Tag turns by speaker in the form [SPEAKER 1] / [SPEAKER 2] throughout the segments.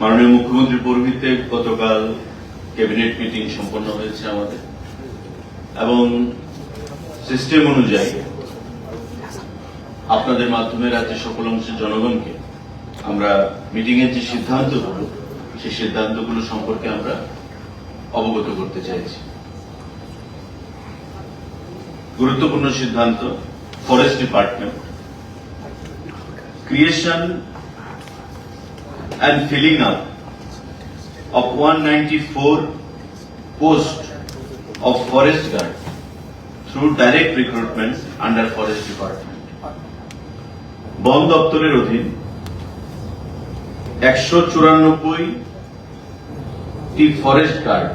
[SPEAKER 1] মাননীয় মুখ্যমন্ত্রী পৌরহিত্যে গতকাল ক্যাবিনেট মিটিং সম্পন্ন হয়েছে আমাদের। এবং সিস্টেম অনুযায়ী আপনাদের মাধ্যমে রাজ্যের সকল অংশের জনগণকে আমরা মিটিং এর যে সিদ্ধান্তগুলো, সেই সিদ্ধান্তগুলো সম্পর্কে আমরা অবগত করতে চাইছি। গুরুত্বপূর্ণ সিদ্ধান্ত, forest department. Creation and filling up of 194 posts of forest guard through direct recruitment under forest department. বন দপ্তরের অধীন একশো চুরানব্বই টি ফরেস্ট গার্ড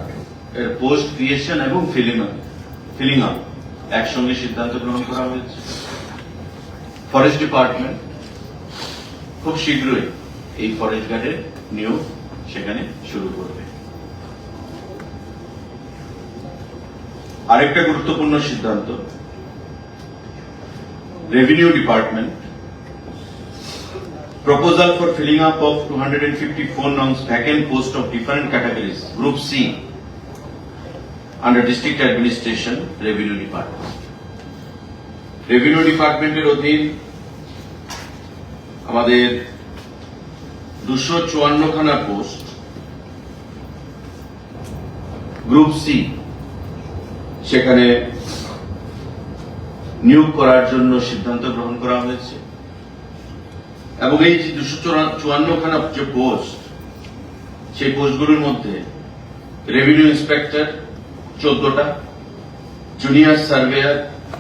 [SPEAKER 1] এর পোস্ট ক্রিয়েশন এবং ফিলিং ফিলিং আপ একসঙ্গে সিদ্ধান্ত গ্রহণ করা হয়েছে ফরেস্ট ডিপার্টমেন্ট খুব শীঘ্রই এই ফরেস্ট গার্ডের নিয়োগ সেখানে শুরু করবে আরেকটা গুরুত্বপূর্ণ সিদ্ধান্ত revenue department proposal for filling up of 254 norms vacant post of different categories group c under district administration revenue department revenue ডিপার্টমেন্টের অধীন আমাদের দুশো চুয়ান্ন খানা পোস্ট গ্রুপ সি সেখানে নিয়োগ করার জন্য সিদ্ধান্ত গ্রহণ করা হয়েছে। এবং এই যে দুশো চুয়ান্ন খানা যে পোস্ট সেই পোস্টগুলোর মধ্যে রেভিনিউ ইন্সপেক্টর চোদ্দটা জুনিয়র সার্ভেয়ার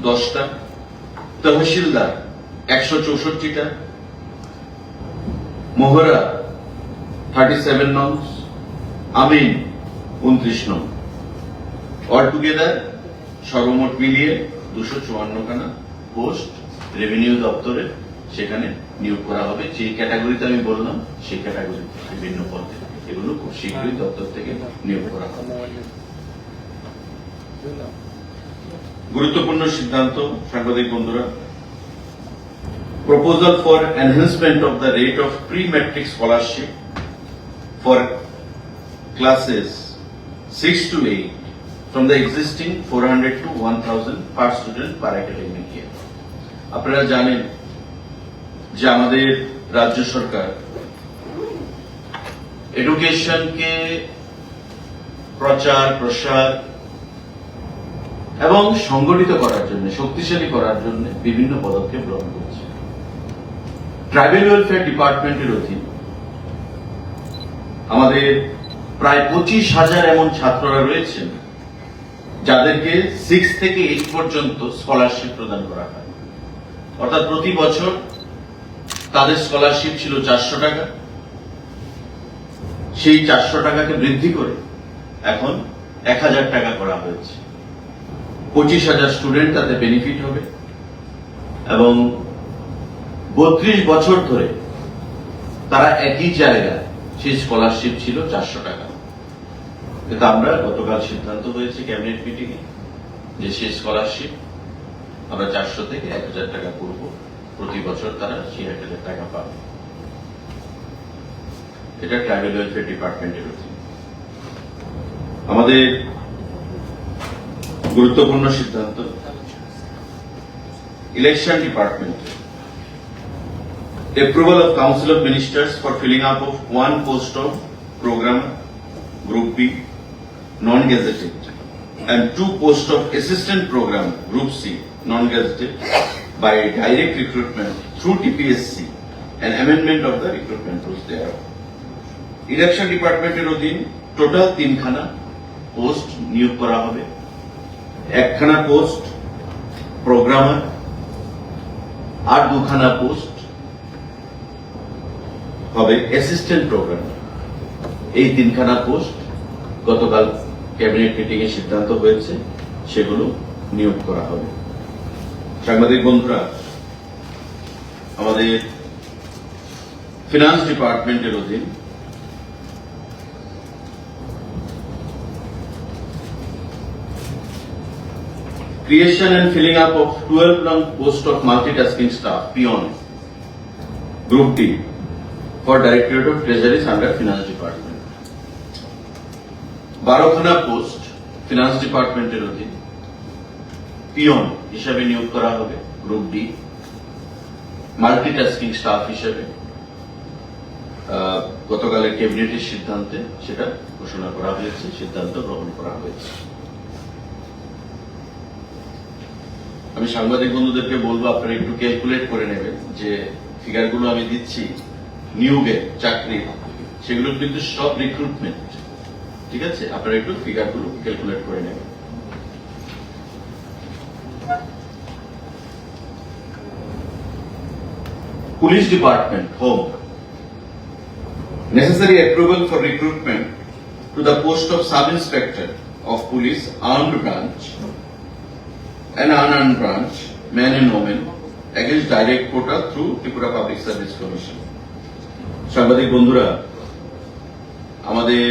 [SPEAKER 1] দশটা, তহসিলদার একশো চৌষট্টিটা মোহরা থার্টি সেভেন নংস আমিন, উনত্রিশ নং অল টুগেদার সর্বমোট মিলিয়ে দুশো চুয়ান্ন খানা পোস্ট রেভিনিউ দপ্তরে সেখানে নিয়োগ করা হবে। যে ক্যাটাগরিতে আমি বললাম, সেই ক্যাটাগরি বিভিন্ন পদে এগুলো খুব শীঘ্রই দপ্তর থেকে নিয়োগ করা হবে। গুরুত্বপূর্ণ সিদ্ধান্ত, সাংবাদিক বন্ধুরা proposal for enhancement of the rate of pre-matric scholarship for classes 6 to 8 from the existing 400 to 1000 per student per academic year. আপনারা জানেন যে আমাদের রাজ্য সরকার এডুকেশনকে প্রচার প্রসার এবং সংগঠিত করার জন্য শক্তিশালী করার জন্য বিভিন্ন পদক্ষেপ গ্রহণ করছে ট্রাইবেল ওয়েলফেয়ার ডিপার্টমেন্টের অধীন। আমাদের প্রায় পঁচিশ হাজার এমন ছাত্ররা রয়েছেন, যাদেরকে সিক্স থেকে এইট পর্যন্ত স্কলারশিপ প্রদান করা হয়। অর্থাৎ প্রতি বছর তাদের স্কলারশিপ ছিল চারশো টাকা। সেই চারশো টাকাকে বৃদ্ধি করে এখন এক হাজার টাকা করা হয়েছে। পঁচিশ হাজার স্টুডেন্ট তাতে বেনিফিট হবে এবং বত্রিশ বছর ধরে তারা একই জায়গায় সেই স্কলারশিপ ছিল চারশো টাকা। কিন্তু আমরা গতকাল সিদ্ধান্ত হয়েছে ক্যাবিনেট মিটিং এ যে সেই স্কলারশিপ আমরা চারশো থেকে এক হাজার টাকা করব। প্রতি বছর তারা সেই এক হাজার টাকা পাবে। এটা ট্রাইবেল ওয়েলফেয়ার ডিপার্টমেন্টের অধীন। আমাদের গুরুত্বপূর্ণ সিদ্ধান্ত election approval of council of ministers for filling up of one post of programmer group b non-gazetted and two posts of assistant program group c non-gazetted by direct recruitment through tpsc and amendment of the recruitment rules thereof election ডিপার্টমেন্টের অধীন total তিনখানা post নিয়োগ করা হবে একখানা post programmer আর দুখানা post হবে assistant programme এই তিনখানা পোস্ট গতকাল ক্যাবিনেট মিটিং এ সিদ্ধান্ত হয়েছে সেগুলো নিয়োগ করা হবে। সাংবাদিক বন্ধুরা আমাদের ফিনান্স ডিপার্টমেন্টের অধীন creation and filling up of 12 long post of multitasking staff, peon, group D, for Directorate of Treasuries under Finance Department. বারোখানা পোস্ট ফিনান্স ডিপার্টমেন্টের অধীন। পিয়ন হিসাবে নিয়োগ করা হবে গ্রুপ ডি মাল্টিটাস্কিং স্টাফ হিসেবে। গতকালের ক্যাবিনেটের সিদ্ধান্তে সেটা ঘোষণা করা হয়েছে, সিদ্ধান্ত গ্রহণ করা হয়েছে। আমি সাংবাদিক বন্ধুদেরকে বলব, আপনারা একটু ক্যালকুলেট করে নেবেন যে ফিগারগুলো আমি দিচ্ছি। নিয়োগে চাকরি সেগুলো কিন্তু সব রিক্রুটমেন্ট ঠিক আছে আপনারা একটু ফিগারগুলো ক্যালকুলেট করে নেবেন police department home necessary approval for recruitment to the post of sub-inspector of police armed branch and unarmed branch, men and women, against direct quota through Tripura Public Service Commission. সাংবাদিক বন্ধুরা, আমাদের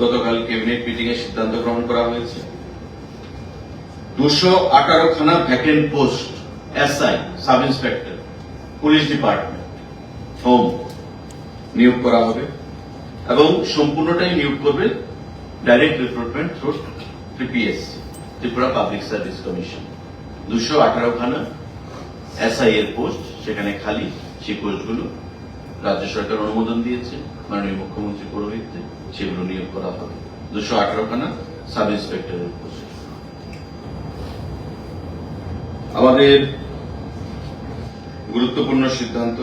[SPEAKER 1] গতকাল cabinet meeting এ সিদ্ধান্ত গ্রহণ করা হয়েছে। দুশো আঠারো খানা vacant post SI sub inspector police department home নিয়োগ করা হবে এবং সম্পূর্ণটাই নিয়োগ করবে direct recruitment through TPSC Tripura public service commission দুশো আঠারো খানা এসআই এর পোস্ট সেখানে খালি সেই পোস্টগুলো রাজ্য সরকার অনুমোদন দিয়েছে, মাননীয় মুখ্যমন্ত্রী পুরোহিতে সেগুলো নিয়োগ করা হবে। দুশো আঠারো খানা সাব ইন্সপেক্টরের পোস্ট আমাদের গুরুত্বপূর্ণ সিদ্ধান্ত,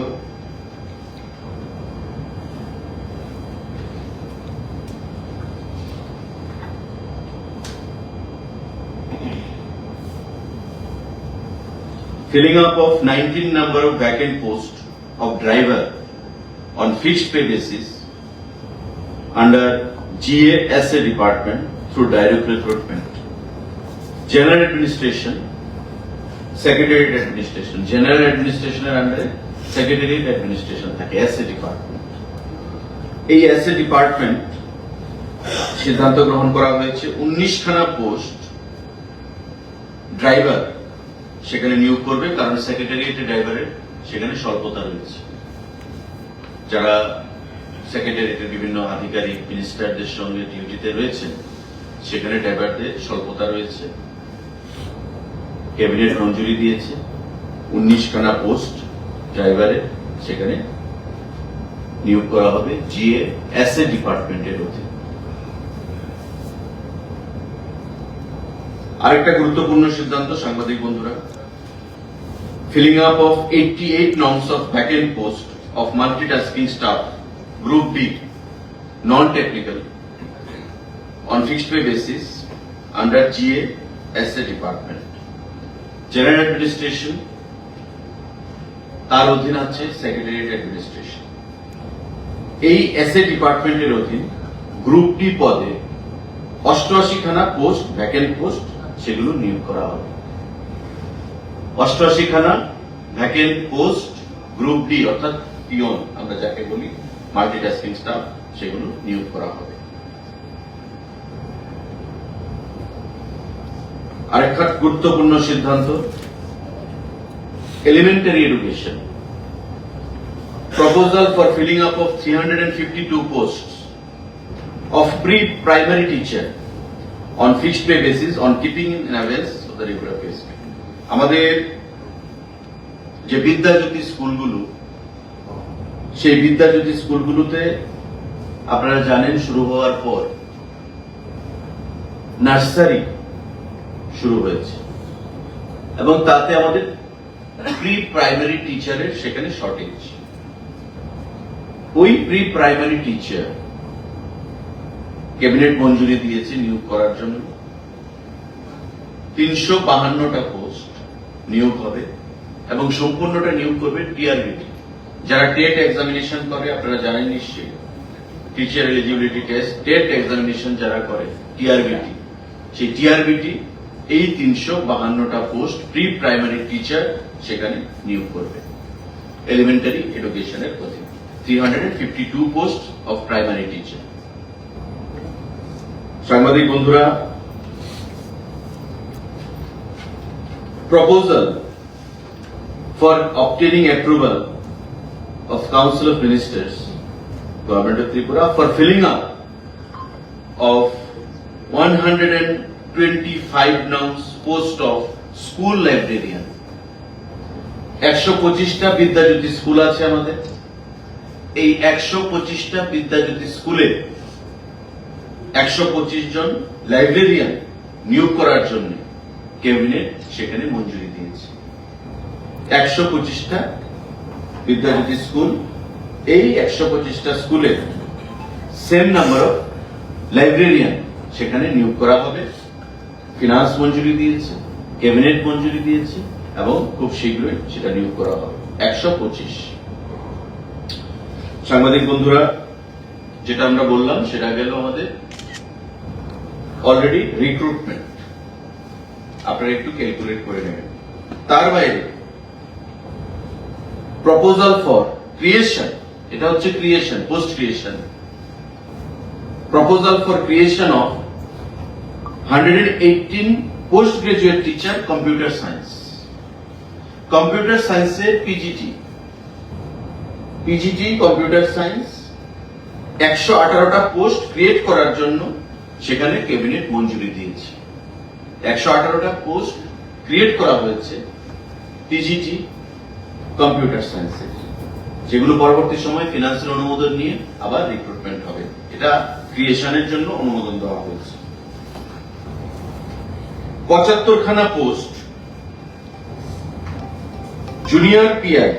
[SPEAKER 1] filling up of 19 number of vacant posts of driver on fixed pay basis under GASA department through direct recruitment. General administration, secretariat administration, general administration under secretariat administration থাকে এসএ ডিপার্টমেন্ট এই SA department সিদ্ধান্ত গ্রহণ করা হয়েছে উনিশ খানা post driver সেখানে নিয়োগ করবে কারণ সেক্রেটারিয়েটের ড্রাইভারের সেখানে স্বল্পতা রয়েছে যারা সেক্রেটারিয়েটের বিভিন্ন আধিকারিক মিনিস্টারদের সঙ্গে ডিউটিতে রয়েছেন, সেখানে ড্রাইভারদের স্বল্পতা রয়েছে ক্যাবিনেট মঞ্জুরি দিয়েছে উনিশ খানা পোস্ট ড্রাইভারের সেখানে নিয়োগ করা হবে জিএ এস এ ডিপার্টমেন্টের অধীনে। আরেকটা গুরুত্বপূর্ণ সিদ্ধান্ত, সাংবাদিক বন্ধুরা filling up of 88 nos of vacant post staff group B non technical on fixed pay basis under GA S A department general administration তার অধীন আছে সেক্রেটারিয়েট অ্যাডমিনিস্ট্রেশন এই এস এ ডিপার্টমেন্টের অধীন গ্রুপ ডি পদে অষ্টআশি খানা পোস্ট ভ্যাকেন্ট পোস্ট সেগুলো নিয়োগ করা হবে। অষ্টআশি খানা ভ্যাকেন্ট পোস্ট গ্রুপ ডি অর্থাৎ পিয়ন আমরা যাকে বলি মাল্টিটাস্কিং স্টাফ সেগুলো নিয়োগ করা হবে আরেকটা গুরুত্বপূর্ণ সিদ্ধান্ত elementary education proposal for filling up of 352 posts of pre-primary teacher on fixed pay basis on keeping in abeyance of the regular pay আমাদের যে বিদ্যাজ্যোতি স্কুলগুলো সেই বিদ্যাজ্যোতি স্কুলগুলোতে আপনারা জানেন শুরু হওয়ার পর নার্সারি শুরু হয়েছে। এবং তাতে আমাদের প্রি প্রাইমারি টিচারের সেখানে শর্টেজ ওই প্রি প্রাইমারি টিচার ক্যাবিনেট মঞ্জুরি দিয়েছে নিয়োগ করার জন্য। তিনশো বাহান্নটা পোস্ট নিয়োগ হবে এবং সম্পূর্ণটা নিয়োগ করবে টিআরবিটি যারা টেট এক্সামিনেশন করে, আপনারা জানেন নিশ্চয়ই। Teacher eligibility test TET examination যারা করে টিআরবিটি সেই টিআরবিটি এই তিনশো বাহান্নটা পোস্ট প্রি প্রাইমারি টিচার সেখানে নিয়োগ করবে। এলিমেন্টারি এডুকেশনের অধীনে। 352 posts of primary teacher. সাংবাদিক বন্ধুরা, proposal for obtaining approval of Council of Ministers, Government of Tripura, for filling up of 125 nouns post of school librarian. একশো পঁচিশটা বিদ্যাজ্যোতি স্কুল আছে আমাদের এই একশো পঁচিশটা বিদ্যাজ্যোতি স্কুলে একশো পঁচিশ জন লাইব্রেরিয়ান নিয়োগ করার জন্য ক্যাবিনেট সেখানে মঞ্জুরি দিয়েছে একশো পঁচিশটা বিদ্যাজ্যোতি স্কুল, এই একশো পঁচিশটা স্কুলে সেম নাম্বার অফ লাইব্রেরিয়ান সেখানে নিয়োগ করা হবে। ফিনান্স মঞ্জুরি দিয়েছে ক্যাবিনেট মঞ্জুরি দিয়েছে এবং খুব শীঘ্রই সেটা নিয়োগ করা হবে, একশো পঁচিশ। সাংবাদিক বন্ধুরা, যেটা আমরা বললাম সেটা গেল আমাদের অলরেডি রিক্রুটমেন্ট আপনারা একটু ক্যালকুলেট করে নেবেন। তার বাইরে প্রপোজাল ফর ক্রিয়েশন এটা হচ্ছে creation post creation proposal for creation of 118 post graduate teacher computer science computer সায়েন্সে পিজিটি পিজিটি কম্পিউটার সায়েন্স একশো আঠারোটা পোস্ট ক্রিয়েট করার জন্য সেখানে ক্যাবিনেট মঞ্জুরি দিয়েছে। একশো আঠারোটা পোস্ট ক্রিয়েট করা হয়েছে পিজিটি কম্পিউটার সায়েন্সের যেগুলো পরবর্তী সময় ফিনান্সের অনুমোদন নিয়ে আবার রিক্রুটমেন্ট হবে। এটা ক্রিয়েশনের জন্য অনুমোদন দেওয়া হয়েছে। পঁচাত্তর খানা পোস্ট জুনিয়র পিআই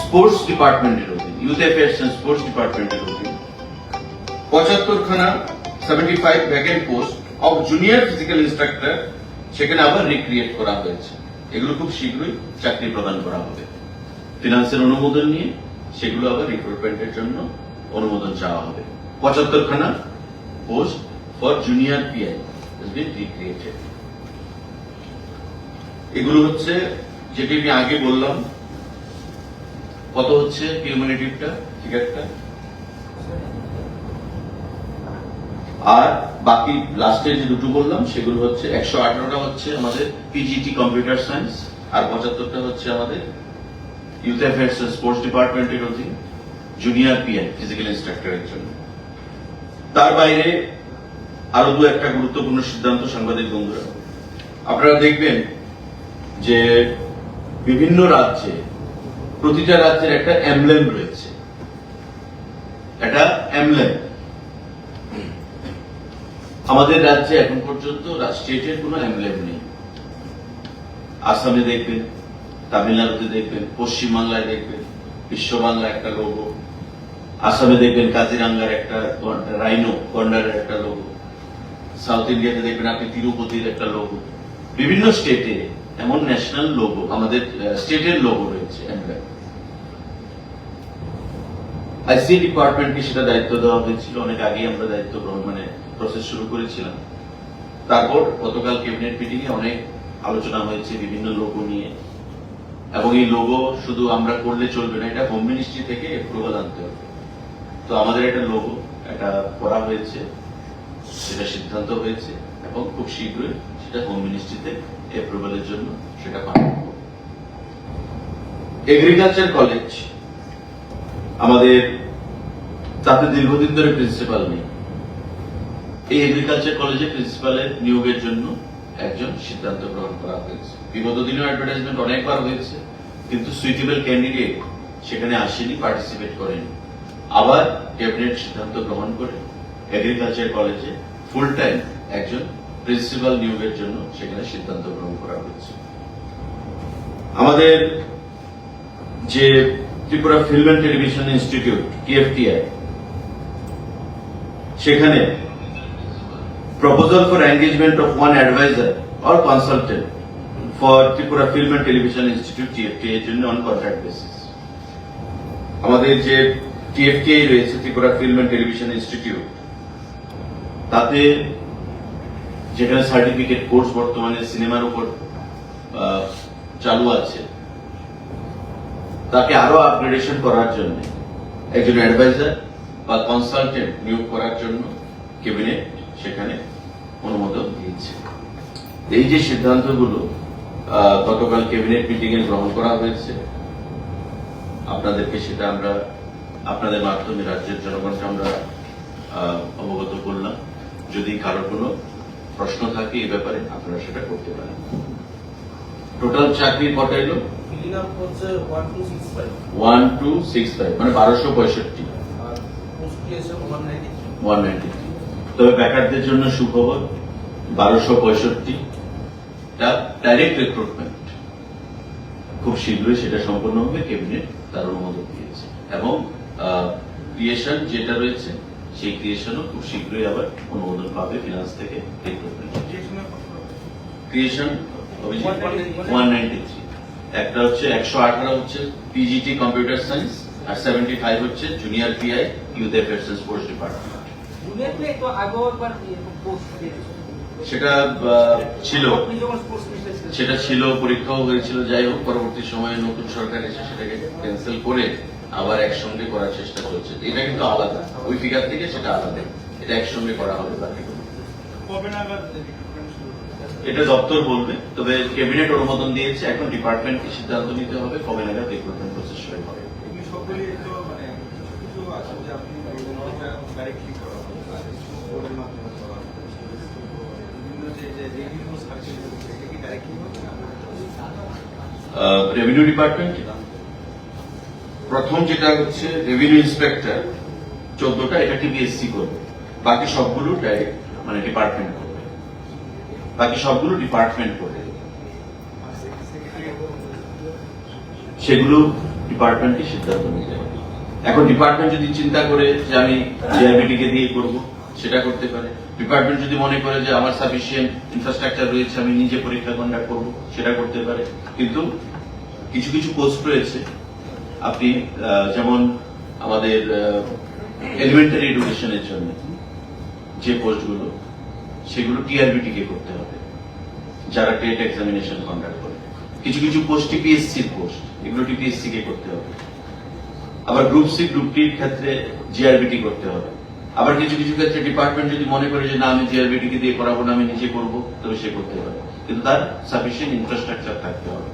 [SPEAKER 1] স্পোর্টস ডিপার্টমেন্টের অধীন ইউথ অ্যাফেয়ার্স এন্ড স্পোর্টস ডিপার্টমেন্টের অধীন। পঁচাত্তর খানা seventy five vacant post of junior physical instructor সেখানে আবার রিক্রিয়েট করা হয়েছে। এগুলো খুব শীঘ্রই চাকরি প্রদান করা হবে। ফিনান্সের অনুমোদন নিয়ে সেগুলো আবার রিক্রুটমেন্টের জন্য অনুমোদন চাওয়া হবে। পঁচাত্তর খানা post for junior PI recreated এগুলো হচ্ছে, যেটি আমি আগে বললাম। কত হচ্ছে কিউমিনেটিভটা ফিগারটা আর বাকি লাস্টে যে দুটো বললাম, সেগুলো হচ্ছে একশো আঠারোটা হচ্ছে আমাদের পিজিটি কম্পিউটার সায়েন্স আর পঁচাত্তরটা হচ্ছে আমাদের ইউথ অ্যাফেয়ার্স স্পোর্টস ডিপার্টমেন্টের অধীন জুনিয়র পিআই ফিজিক্যাল ইনস্ট্রাক্টরের জন্য। তার বাইরে আরও দু একটা গুরুত্বপূর্ণ সিদ্ধান্ত সাংবাদিক বন্ধুরা। আপনারা দেখবেন যে বিভিন্ন রাজ্যে, প্রতিটা রাজ্যের একটা এমব্লেম রয়েছে। একটা এমব্লেম আমাদের রাজ্যে এখন পর্যন্ত স্টেটের কোনো এমব্লেম নেই। আসামে দেখবেন, তামিলনাড়ুতে দেখবেন, পশ্চিমবাংলায় দেখবেন বিশ্ব বাংলা একটা লোগো আসামে দেখবেন কাজিরাঙ্গার একটা রাইনো গন্ডারের একটা লোগো সাউথ ইন্ডিয়াতে দেখবেন আপনি তিরুপতির একটা লোগো বিভিন্ন স্টেটে এমন ন্যাশনাল লোগো আমাদের স্টেটের লোগো রয়েছে emblem। আইসি ডিপার্টমেন্টকে সেটা দায়িত্ব দেওয়া হয়েছিল, অনেক আগে আমরা দায়িত্ব গ্রহণ মানে প্রসেস শুরু করেছিলাম। তারপর গতকাল ক্যাবিনেট মিটিং এ অনেক আলোচনা হয়েছে বিভিন্ন লোগো নিয়ে। এবং এই লোগো শুধু আমরা করলে চলবে না, এটা হোম মিনিস্ট্রি থেকে অ্যাপ্রুভাল আনতে হবে। তো আমাদের একটা লোগো এটা করা হয়েছে, সেটা সিদ্ধান্ত হয়েছে, এবং খুব শীঘ্রই সেটা হোম মিনিস্ট্রিতে অ্যাপ্রুভালের জন্য সেটা পাঠানো এগ্রিকালচার কলেজ আমাদের তাতে দীর্ঘদিন ধরে প্রিন্সিপাল নেই। এই এগ্রিকালচার কলেজে প্রিন্সিপালের নিয়োগের জন্য একজন সিদ্ধান্ত গ্রহণ করা হয়েছে। বিগত দিনেও অ্যাডভার্টাইজমেন্ট অনেকবার হয়েছে, কিন্তু সুইটেবল ক্যান্ডিডেট সেখানে আসেনি পার্টিসিপেট করেনি। আবার ক্যাবিনেট সিদ্ধান্ত গ্রহণ করে এগ্রিকালচার কলেজে ফুল টাইম একজন প্রিন্সিপাল নিয়োগের জন্য সেখানে সিদ্ধান্ত গ্রহণ করা হয়েছে। আমাদের যে Tripura film and television institute TFTI সেখানে proposal for engagement of one advisor or consultant for Tripura Film and Television Institute TFTA জন্য on contract basis. আমাদের যে টিএফটিআই রয়েছে Tripura film and television institute তাতে যেখানে সার্টিফিকেট কোর্স বর্তমানে সিনেমার উপর চালু আছে, তাকে আরও আপগ্রেডেশন করার জন্য একজন অ্যাডভাইজার বা কনসালটেন্ট নিয়োগ করার জন্য ক্যাবিনেট সেখানে অনুমোদন দিয়েছে। এই যে সিদ্ধান্তগুলো গতকাল ক্যাবিনেট মিটিং এ গ্রহণ করা হয়েছে আপনাদেরকে সেটা আমরা আপনাদের মাধ্যমে রাজ্যের জনগণকে আমরা অবগত করলাম। যদি কারও কোনো প্রশ্ন থাকে এই ব্যাপারে আপনারা সেটা করতে পারেন। টোটাল চাকরি কটা এলো?
[SPEAKER 2] ওয়ান টু সিক্স ফাইভ
[SPEAKER 1] মানে বারোশো পঁয়ষট্টি।
[SPEAKER 2] ওয়ান নাইনটি
[SPEAKER 1] তবে বেকারদের জন্য সুখবর, বারোশো পঁয়ষট্টি ডাইরেক্ট রিক্রুটমেন্ট খুব শীঘ্রই সেটা সম্পন্ন হবে ক্যাবিনেট তার অনুমোদন দিয়েছে। এবং ক্রিয়েশন যেটা রয়েছে, সেই ক্রিয়েশনও খুব শীঘ্রই আবার অনুমোদন পাবে ফিনান্স থেকে recruitment creation one ninety three একটা হচ্ছে একশো আঠারো হচ্ছে পিজিটি কম্পিউটার সায়েন্স আর সেভেন্টি ফাইভ হচ্ছে junior PI youth and sports department সেটা ছিল। সেটা ছিল পরীক্ষাও হয়েছিল যাই হোক পরবর্তী সময়ে নতুন সরকার এসে সেটাকে ক্যান্সেল করে আবার একসঙ্গে করার চেষ্টা চলছে। এটা কিন্তু আলাদা। ওই ফিগার থেকে সেটা আলাদা। এটা একসঙ্গে করা হবে
[SPEAKER 2] হবে?
[SPEAKER 1] এটা দপ্তর বলবে। তবে ক্যাবিনেট অনুমোদন দিয়েছে। এখন ডিপার্টমেন্টকে সিদ্ধান্ত নিতে হবে। কবে নাগাদ রিক্রুটমেন্ট প্রসেস শুরু হবে।
[SPEAKER 2] এগুলি তো মানে কিছু আছে যে আপনি ডাইরেক্টলি করা হবে আর কিছু বোর্ডের মাধ্যমে করা হবে বিভিন্ন যে যে রেভিনিউ
[SPEAKER 1] ডিপার্টমেন্ট প্রথম যেটা হচ্ছে রেভিনিউ ইন্সপেক্টর চোদ্দটা এটা টিপিএসসি করবে। বাকি সবগুলো মানে ডিপার্টমেন্ট করবে। বাকি সবগুলো ডিপার্টমেন্ট করবে। সেগুলো ডিপার্টমেন্টকে সিদ্ধান্ত নিতে হবে। এখন ডিপার্টমেন্ট যদি চিন্তা করে যে আমি জিআরবিটি কে দিয়ে করব, সেটা করতে পারে। ডিপার্টমেন্ট যদি মনে করে যে আমার সাফিসিয়েন্ট ইনফ্রাস্ট্রাকচার রয়েছে, আমি নিজে পরীক্ষা কন্ডাক্ট করব, সেটা করতে পারে। কিন্তু কিছু কিছু পোস্ট রয়েছে। আপনি যেমন আমাদের এলিমেন্টারি এডুকেশনের জন্য যে পোস্টগুলো সেগুলো টিআরবিটি কে করতে হবে, যারা টেট এক্সামিনেশন কন্ডাক্ট করে। কিছু কিছু পোস্ট টিপিএসসির পোস্ট এগুলো টিপিএসসি কে করতে হবে। আবার গ্রুপ সি গ্রুপ টির ক্ষেত্রে জিআরবিটি করতে হবে। আবার কিছু কিছু ক্ষেত্রে ডিপার্টমেন্ট যদি মনে করে যে না আমি জিআরবিটি কে দিয়ে করাবো না আমি নিজে করব তবে সে করতে পারে। কিন্তু তার সাফিসিয়েন্ট ইনফ্রাস্ট্রাকচার থাকতে হবে।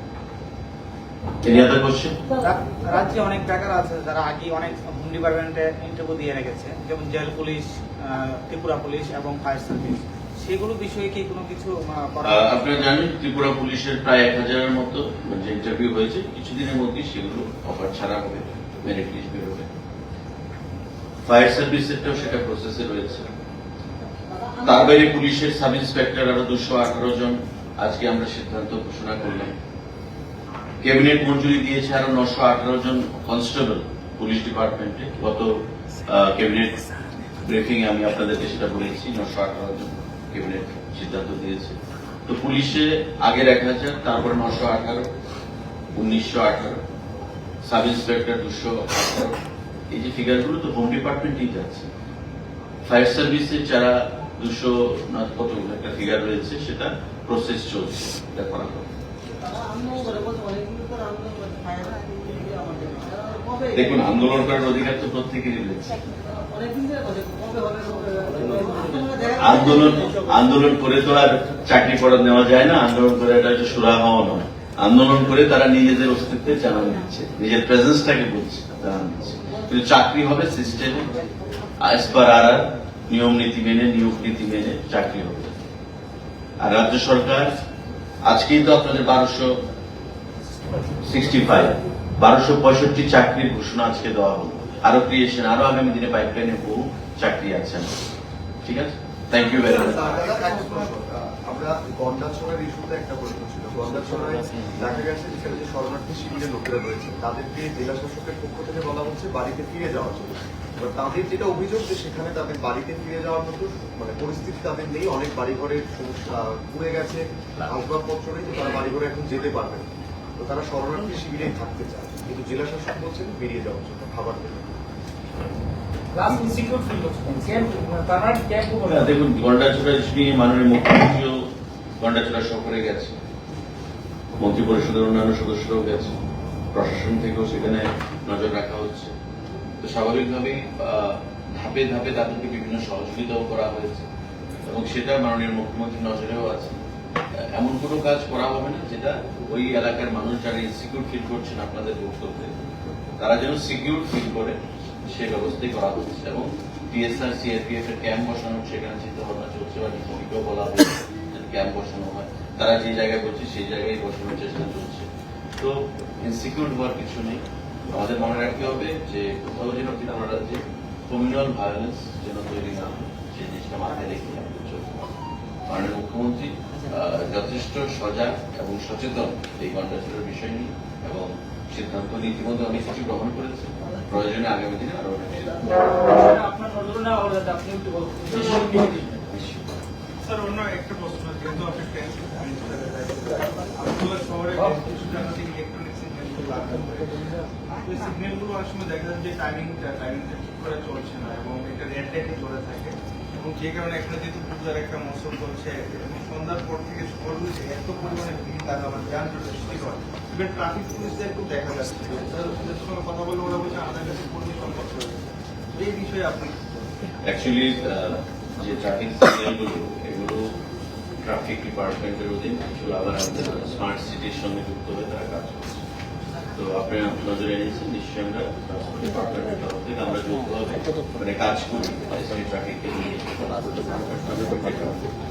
[SPEAKER 1] এনি আদার কোশ্চেন
[SPEAKER 3] রাজ্যে অনেক বেকার আছে যারা আগে অনেক হোম ডিপার্টমেন্টে ইন্টারভিউ দিয়ে রেখেছে যেমন জেল পুলিশ ত্রিপুরা পুলিশ এবং ফায়ার সার্ভিস সেগুলো বিষয়ে কি কোনো কিছু
[SPEAKER 1] আপনারা জানেন ত্রিপুরা পুলিশের প্রায় এক হাজারের মতো যে ইন্টারভিউ হয়েছে কিছুদিনের মধ্যেই সেগুলো অফার ছাড়া হবে মেরিট লিস্ট বেরোবে ফায়ার সার্ভিসেরটাও সেটা প্রসেসে রয়েছে। তার বাইরে পুলিশের সাব ইন্সপেক্টর আরও দুশো আঠারো জন আজকে আমরা সিদ্ধান্ত ঘোষণা করলাম। ক্যাবিনেট মঞ্জুরি দিয়েছে আরও নশো আঠারো জন কনস্টেবল পুলিশ ডিপার্টমেন্টে। গত ক্যাবিনেট ব্রিফিং আমি আপনাদেরকে সেটা বলেছি, নশো আঠারো জন ক্যাবিনেট সিদ্ধান্ত দিয়েছে। তো পুলিশে আগের এক হাজার তারপরে নশো আঠারো, উনিশশো আঠারো, সাব ইন্সপেক্টর দুশো আঠারো এই যে ফিগারগুলো তো হোম ডিপার্টমেন্টেই যাচ্ছে। ফায়ার সার্ভিসে যারা দুশো না কত একটা ফিগার রয়েছে, সেটা প্রসেস চলছে। এটা করা হবে দেখুন, আন্দোলন করার অধিকার তো প্রত্যেকেরই রয়েছে। আন্দোলন আন্দোলন করে তো আর চাকরি পড়া নেওয়া যায় না, আন্দোলন করে এটা হচ্ছে সুরা হওয়া নয়। আন্দোলন করে তারা নিজেদের অস্তিত্বে জানান দিচ্ছে, নিজের প্রেজেন্সটাকে বলছে, জানান দিচ্ছে। চাকরি হবে সিস্টেমে নিয়ম নীতি মেনে, নিয়োগ নীতি মেনে চাকরি হবে। আর রাজ্য সরকার, আজকেই তো আপনাদের বারোশো সিক্সটি ফাইভ বারোশো পঁয়ষট্টি চাকরির ঘোষণা আজকে দেওয়া হলো। আরও ক্রিয়েশন আরও আগামী দিনে পাইপলাইনে বহু চাকরি আছে। ঠিক আছে? থ্যাংক ইউ ভেরি মাচ
[SPEAKER 4] আমরা গন্ডাছড়ার ইস্যুতে একটা প্রশ্ন দেখা গেছে যে শরণার্থী শিবিরের লোকেরা রয়েছে তাদেরকে জেলা শাসকের পক্ষ থেকে বলা হচ্ছে বাড়িতে ফিরে যাওয়ার জন্য। এবার তাদের যেটা অভিযোগ যে সেখানে তাদের বাড়িতে ফিরে যাওয়ার মতো মানে পরিস্থিতি তাদের নেই অনেক বাড়িঘরের সমস্যা পুড়ে গেছে আসবাবপত্র নেই তো তারা বাড়িঘরে এখন যেতে পারবে না। তো তারা শরণার্থী শিবিরেই থাকতে চায়। কিন্তু জেলা শাসক বলছেন বেরিয়ে যাওয়ার জন্য খাবার দেবে
[SPEAKER 1] দেখুন গন্ডাছড়া নিয়ে মাননীয় মুখ্যমন্ত্রীও গন্ডাছড়া সফরে গেছে। মন্ত্রী পরিষদের অন্যান্য সদস্যরাও গেছে। প্রশাসন থেকেও সেখানে নজর রাখা হচ্ছে। তো স্বাভাবিকভাবেই ধাপে ধাপে তাদেরকে বিভিন্ন সহযোগিতাও করা হয়েছে এবং সেটা মাননীয় মুখ্যমন্ত্রীর নজরেও আছে। এমন কোনো কাজ করা হবে না যেটা ওই এলাকার মানুষ যারা ইনসিকিউর ফিল করছেন আপনাদের বক্তব্যে, তারা যেন সিকিউর ফিল করে সে ব্যবস্থাই করা হচ্ছে এবং টিএসআর সিআরপিএফ এর ক্যাম্প বসানো সেখানে চিন্তা ভাবনা চলছে বা বলা হয়েছে ক্যাম্প বসানো হয়। তারা যে জায়গায় বলছে সেই জায়গায় বসানোর চেষ্টা চলছে। তো ইনসিকিউর হওয়ার কিছু নেই। আমাদের মনে রাখতে হবে যে কোথাও যেন ত্রিপুরা রাজ্যে কমিউনাল ভায়োলেন্স যেন তৈরি না হয় সেই জিনিসটা মাথায় রেখে আমাদের চলতে হবে। মাননীয় মুখ্যমন্ত্রী আহ, যথেষ্ট সজাগ এবং সচেতন এই কন্ট্রাক্টরের বিষয় নিয়ে এবং সিদ্ধান্ত নিয়ে ইতিমধ্যে অনেক কিছু গ্রহণ করেছে। প্রয়োজনে আগামী দিনে আরও অনেক কিছু
[SPEAKER 3] আপনার নজরে না হলে আপনি একটু
[SPEAKER 2] স্যার অন্য একটা প্রশ্ন যেহেতু আপনি আবদুল্লাহ শহরে বেশ কিছু সিগন্যালগুলো লাগানো হয়েছে ওই সিগন্যালগুলো অনেক সময় দেখা যাচ্ছে যে টাইমিংটা টাইমিংটা ঠিক করে চলছে না এবং এটা রেড লাইটে চলে থাকে। এবং যে কারণে একটা যেহেতু পূজার একটা মৌসুম চলছে এবং সন্ধ্যার পর থেকে শহরগুলিতে এত পরিমাণে ভিড় লাগা মানে যানজটের সৃষ্টি হয়। ইভেন ট্রাফিক পুলিশদের খুব দেখা যাচ্ছে। সঙ্গে কথা বলে ওরা বলছে আমাদের কাছে কর্মী রয়েছে। এই বিষয়ে আপনি
[SPEAKER 1] অ্যাকচুয়ালি যে ট্রাফিক সিগন্যালগুলো ট্রাফিক ডিপার্টমেন্টের অধীন কিছু আবার স্মার্ট সিটির সঙ্গে যুক্ত হয়ে তারা কাজ করছে। তো আপনি নজরে এনেছেন, নিশ্চয়ই আমরা ট্রান্সপোর্ট ডিপার্টমেন্টের তরফ থেকে আমরা যুক্তভাবে মানে কাজ করি ট্রাফিককে নিয়ে।